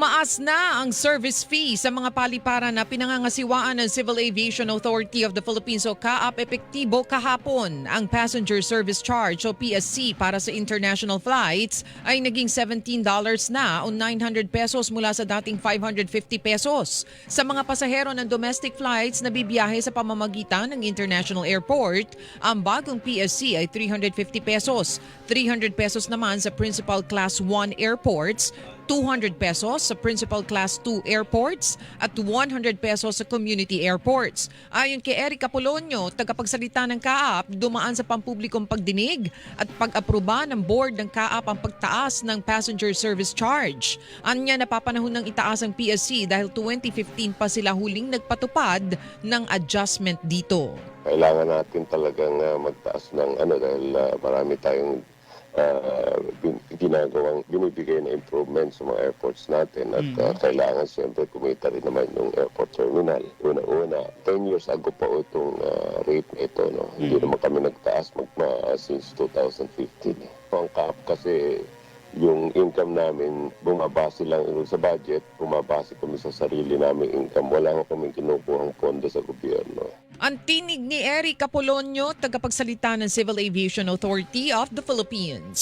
Tumaas na ang service fee sa mga paliparan na pinangangasiwaan ng Civil Aviation Authority of the Philippines o CAAP epektibo kahapon. Ang Passenger Service Charge o PSC para sa international flights ay naging $17 na o 900 pesos mula sa dating 550 pesos. Sa mga pasahero ng domestic flights na bibiyahe sa pamamagitan ng international airport, ang bagong PSC ay 350 pesos. 300 pesos naman sa Principal Class 1 airports, 200 pesos sa Principal Class 2 airports at 100 pesos sa community airports. Ayon kay Eric Apolonio, tagapagsalita ng CAAP, dumaan sa pampublikong pagdinig at pag-aproba ng board ng CAAP ang pagtaas ng passenger service charge. Anya napapanahon ng itaas ang PSC dahil 2015 pa sila huling nagpatupad ng adjustment dito. kailangan natin talagang ah, magtaas ng ano dahil ah, marami tayong bin- ginagawang binibigay na improvements sa mga airports natin at ah, kailangan siyempre kumita rin naman yung airport terminal. Una-una, 10 years ago pa itong ah, rate na ito. No? Hindi naman kami nagtaas magma since 2015. eh. Ang cap kasi yung income namin bumabase lang sa budget, bumabase kami sa sarili naming income. Wala nga kami kinukuhang pondo sa gobyerno. Ang tinig ni Eric Apolonio, tagapagsalita ng Civil Aviation Authority of the Philippines.